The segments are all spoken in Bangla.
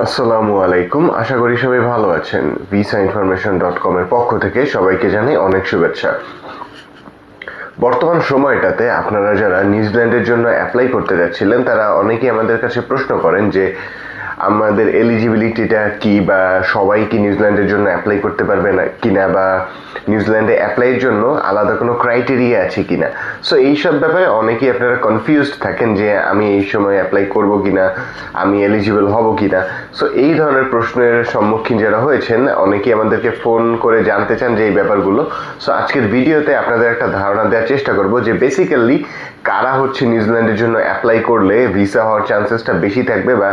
আসসালামু আলাইকুম। আশা করি সবাই ভালো আছেন। ভিসা ইনফরমেশন ডট কমের পক্ষ থেকে সবাইকে জানাই অনেক শুভেচ্ছা। বর্তমান সময়টাতে আপনারা যারা নিউজিল্যান্ডের জন্য অ্যাপ্লাই করতে যাচ্ছিলেন, তারা অনেকেই আমাদের কাছে প্রশ্ন করেন যে আমাদের এলিজিবিলিটিটা কি বা সবাই কি নিউজিল্যান্ডের জন্য অ্যাপ্লাই করতে পারবে না কিনা বা নিউজিল্যান্ডে অ্যাপ্লাইয়ের জন্য আলাদা কোনো ক্রাইটেরিয়া আছে কিনা? সো এইসব ব্যাপারে অনেকেই আপনারা কনফিউজড থাকেন যে আমি এই সময় অ্যাপ্লাই করব কিনা, আমি এলিজিবল হব কিনা। সো এই ধরনের প্রশ্নের সম্মুখীন যারা হয়েছেন, অনেকেই আমাদেরকে ফোন করে জানতে চান যে এই ব্যাপারগুলো। সো আজকের ভিডিওতে আপনাদের একটা ধারণা দেওয়ার চেষ্টা করব যে বেসিক্যালি কারা হচ্ছে নিউজিল্যান্ডের জন্য অ্যাপ্লাই করলে ভিসা হওয়ার চান্সেসটা বেশি থাকবে বা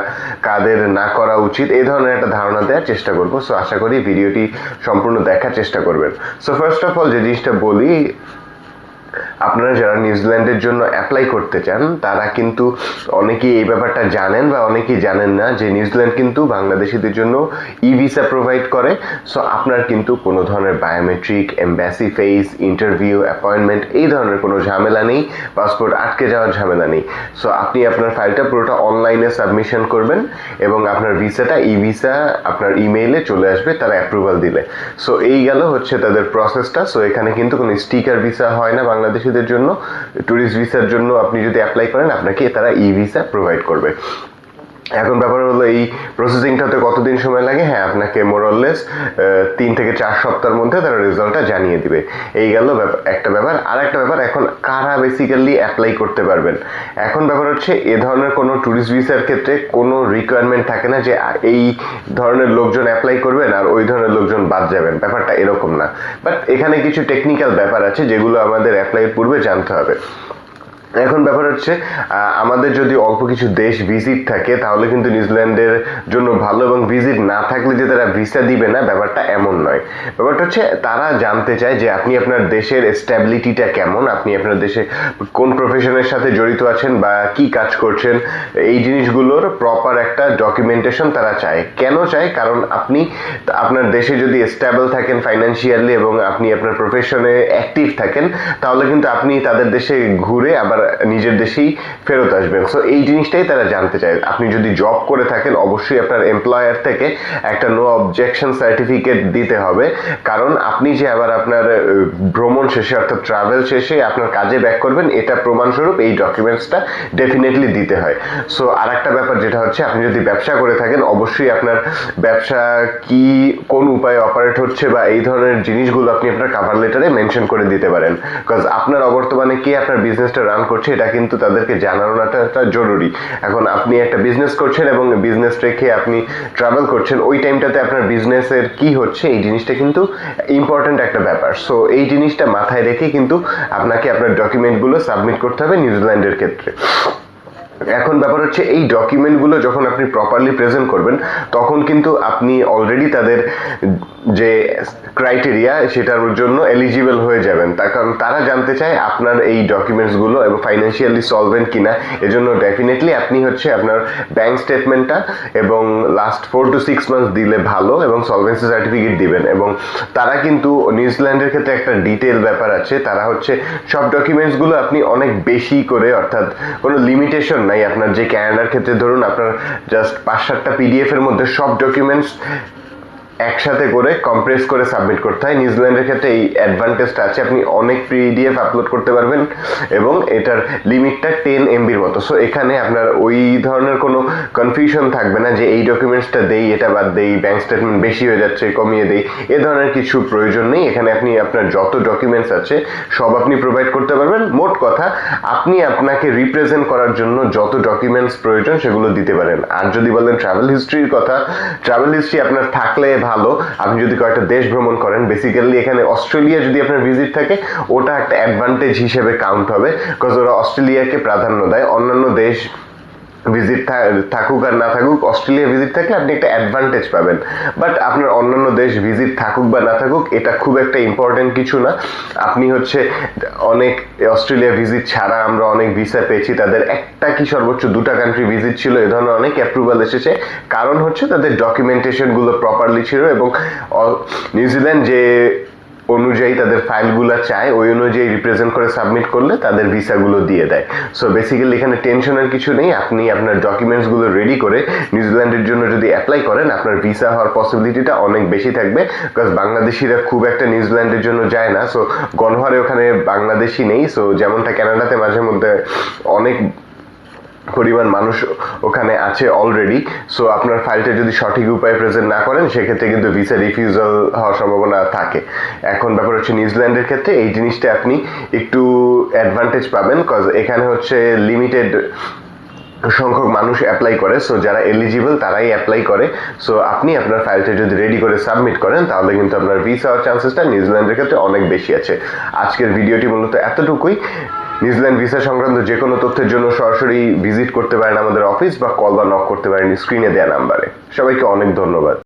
কাদের না করা উচিত, এই ধরনের একটা ধারণা দেওয়ার চেষ্টা করব। সো আশা করি ভিডিওটি সম্পূর্ণ দেখার চেষ্টা করবেন। সো ফার্স্ট অফ অল যে জিনিসটা বলি আপনারা যারা নিউজিল্যান্ডের জন্য অ্যাপ্লাই করতে চান, তারা কিন্তু অনেকেই এই ব্যাপারটা জানেন বা অনেকেই জানেন না যে নিউজিল্যান্ড কিন্তু বাংলাদেশিদের জন্য ই ভিসা প্রোভাইড করে। সো আপনার কিন্তু কোনো ধরনের biometric embassy face interview appointment এই ধরনের কোনো ঝামেলা নেই পাসপোর্ট আটকে যাওয়ার ঝামেলা নেই। সো আপনি আপনার ফাইলটা পুরোটা অনলাইনে সাবমিশন করবেন এবং আপনার ভিসাটা ই ভিসা আপনার ইমেইলে চলে আসবে, তারা অ্যাপ্রুভাল দিলে। সো এই গেল হচ্ছে তাদের প্রসেসটা সো এখানে কিন্তু কোনো স্টিকার ভিসা হয় না বাংলাদেশিদের জন্য ট্যুরিস্ট ভিসার জন্য আপনি যদি অ্যাপ্লাই করেন, আপনাকে তারা ই ভিসা প্রোভাইড করবে। এখন ব্যাপার হলো এই প্রসেসিংটাতে কতদিন সময় লাগে? হ্যাঁ আপনাকে মোরললেস তিন থেকে চার সপ্তাহের মধ্যে তারা রেজাল্টটা জানিয়ে দিবে। এই গেল একটা ব্যাপার। আর একটা ব্যাপার, এখন কারা বেসিক্যালি অ্যাপ্লাই করতে পারবেন? এখন ব্যাপার হচ্ছে, এ ধরনের কোনো ট্যুরিস্ট ভিসার ক্ষেত্রে কোনো রিকোয়ারমেন্ট থাকে না যে এই ধরনের লোকজন অ্যাপ্লাই করবেন আর ওই ধরনের লোকজন বাদ যাবেন। ব্যাপারটা এরকম না। বাট এখানে কিছু টেকনিক্যাল ব্যাপার আছে যেগুলো আমাদের অ্যাপ্লাইয়ের পূর্বে জানতে হবে। এখন ব্যাপার হচ্ছে আমাদের যদি অল্প কিছু দেশ ভিজিট থাকে, তাহলে কিন্তু নিউজিল্যান্ডের জন্য ভালো এবং ভিজিট না থাকলে যে তারা ভিসা দিবে না, ব্যাপারটা এমন নয়। ব্যাপারটা হচ্ছে, তারা জানতে চায় যে আপনি আপনার দেশের স্ট্যাবিলিটিটা কেমন, আপনি আপনার দেশে কোন প্রফেশনের সাথে জড়িত আছেন বা কি কাজ করছেন, এই জিনিসগুলোর প্রপার একটা ডকুমেন্টেশন তারা চায়। কেন চায়? কারণ আপনি, আপনার দেশে যদি স্ট্যাবল থাকেন ফাইন্যান্সিয়ালি এবং আপনি আপনার প্রফেশনে অ্যাক্টিভ থাকেন, তাহলে কিন্তু আপনি তাদের দেশে ঘুরে আবার নিজের দেশেই ফেরত আসবেন। সো এই জিনিসটাই তারা জানতে চায়। আপনি যদি জব করে থাকেন, অবশ্যই আপনার এমপ্লয়ার থেকে একটা নো অবজেকশন সার্টিফিকেট দিতে হবে। কারণ আপনি যে আবার আপনার ভ্রমণ শেষে, অর্থাৎ ট্রাভেল শেষে আপনার কাজে ব্যাক করবেন, এটা প্রমাণস্বরূপ এই ডকুমেন্টসটা ডেফিনেটলি দিতে হয়। সো আর একটা ব্যাপার যেটা হচ্ছে, আপনি যদি ব্যবসা করে থাকেন, অবশ্যই আপনার ব্যবসা কি, কোন উপায়ে অপারেট হচ্ছে বা এই ধরনের জিনিসগুলো আপনি আপনার কাভার লেটারে মেনশন করে দিতে পারেন। বিকজ আপনার অবর্তমানে কে আপনার বিজনেসটা রান করছে, এটা কিন্তু তাদেরকে জানানোটা জরুরি। এখন আপনি একটা বিজনেস করছেন এবং বিজনেস রেখে আপনি ট্রাভেল করছেন, ওই টাইমটাতে আপনার বিজনেসের কি হচ্ছে, এই জিনিসটা কিন্তু ইম্পর্ট্যান্ট একটা ব্যাপার। সো এই জিনিসটা মাথায় রেখে কিন্তু আপনাকে আপনার ডকুমেন্টগুলো সাবমিট করতে হবে নিউজিল্যান্ডের ক্ষেত্রে। এখন ব্যাপার হচ্ছে এই ডকুমেন্টগুলো যখন আপনি প্রপারলি প্রেজেন্ট করবেন, তখন কিন্তু আপনি অলরেডি তাদের যে ক্রাইটেরিয়া সেটার জন্য এলিজিবল হয়ে যাবেন। তার কারণ তারা জানতে চায় আপনার এই ডকুমেন্টসগুলো এবং ফাইন্যান্সিয়ালি সলভেন্ট কিনা। এজন্য ডেফিনেটলি আপনি হচ্ছে আপনার ব্যাংক স্টেটমেন্টটা এবং last four to six months দিলে ভালো এবং সলভেন্সি সার্টিফিকেট দিবেন। এবং তারা কিন্তু নিউজিল্যান্ডের ক্ষেত্রে একটা ডিটেল ব্যাপার আছে। তারা হচ্ছে সব ডকুমেন্টসগুলো আপনি অনেক বেশি করে অর্থাৎ কোনো লিমিটেশন নাই। আপনার যে ক্যানাডার ক্ষেত্রে ধরুন আপনার জাস্ট পাঁচ সাতটা পিডিএফ এর মধ্যে সব ডকুমেন্টস একসাথে করে কম্প্রেস করে সাবমিট করতে হয়। নিউজিল্যান্ডের ক্ষেত্রে এই অ্যাডভান্টেজটা আছে। আপনি অনেক পিডিএফ আপলোড করতে পারবেন এবং এটার লিমিটটা টেন এমবির মতো। সো এখানে আপনার ওই ধরনের কোনো কনফিউশন থাকবে না যে এই ডকুমেন্টসটা দেই, এটা বাদ দেই ব্যাংক স্টেটমেন্ট বেশি হয়ে যাচ্ছে, কমিয়ে দেই, এ ধরনের কিছু প্রয়োজন নেই। এখানে আপনি আপনার যত ডকুমেন্টস আছে, সব আপনি প্রোভাইড করতে পারবেন। মোট কথা, আপনি আপনাকে রিপ্রেজেন্ট করার জন্য যত ডকুমেন্টস প্রয়োজন, সেগুলো দিতে পারেন। আর যদি বলেন ট্রাভেল হিস্ট্রির কথা ট্রাভেল হিস্ট্রি আপনার থাকলে ভালো। আপনি যদি কয়েকটা দেশ ভ্রমণ করেন বেসিক্যালি এখানে অস্ট্রেলিয়া যদি আপনার ভিজিট থাকে, ওটা একটা অ্যাডভান্টেজ হিসেবে কাউন্ট হবে বিকজ ওরা অস্ট্রেলিয়াকে প্রাধান্য দেয়। অন্যান্য দেশ ভিজিট থাকুক আর না থাকুক অস্ট্রেলিয়া ভিজিট থাকলে আপনি একটা অ্যাডভান্টেজ পাবেন। বাট আপনার অন্যান্য দেশ ভিজিট থাকুক বা না থাকুক, এটা খুব একটা ইম্পর্টেন্ট কিছু না। আপনি হচ্ছে অনেক অস্ট্রেলিয়া ভিজিট ছাড়া আমরা অনেক ভিসা পেয়েছি, তাদের একটা কি সর্বোচ্চ দুটা কান্ট্রি ভিজিট ছিল, এ ধরনের অনেক অ্যাপ্রুভাল এসেছে। কারণ হচ্ছে তাদের ডকুমেন্টেশনগুলো প্রপারলি ছিল এবং নিউজিল্যান্ড যে অনুযায়ী তাদের ফাইলগুলো চায়, ওই অনুযায়ী রিপ্রেজেন্ট করে সাবমিট করলে তাদের ভিসাগুলো দিয়ে দেয়। সো বেসিক্যালি এখানে টেনশনের কিছু নেই, আপনি আপনার ডকুমেন্টসগুলো রেডি করে নিউজিল্যান্ডের জন্য যদি অ্যাপ্লাই করেন, আপনার ভিসা হওয়ার পসিবিলিটিটা অনেক বেশি থাকবে বিকজ বাংলাদেশিরা খুব একটা নিউজিল্যান্ডের জন্য যায় না। সো গণহারে ওখানে বাংলাদেশি নেই। সো যেমনটা কানাডাতে মাঝে মধ্যে অনেক পরিমাণ মানুষ ওখানে আছে অলরেডি সো আপনার ফাইলটা যদি সঠিক উপায়ে প্রেজেন্ট না করেন, সেক্ষেত্রে কিন্তু ভিসা রিফিউজাল হওয়ার সম্ভাবনা থাকে। এখন ব্যাপার হচ্ছে নিউজিল্যান্ডের ক্ষেত্রে এই জিনিসটা আপনি একটু অ্যাডভান্টেজ পাবেন কজ এখানে হচ্ছে লিমিটেড সংখ্যক মানুষ অ্যাপ্লাই করে সো যারা এলিজিবল তারাই অ্যাপ্লাই করে। সো আপনি আপনার ফাইলটা যদি রেডি করে সাবমিট করেন, তাহলে কিন্তু আপনার ভিসা হওয়ার চান্সেসটা নিউজিল্যান্ডের ক্ষেত্রে অনেক বেশি আছে। আজকের ভিডিওটি মূলত এতটুকুই। নিউজিল্যান্ড ভিসা সংক্রান্ত যে কোনো তথ্যের জন্য সরাসরি ভিজিট করতে পারেন আমাদের অফিস বা কল বা নক করতে পারেন স্ক্রিনে দেওয়া নাম্বারে। সবাইকে অনেক ধন্যবাদ।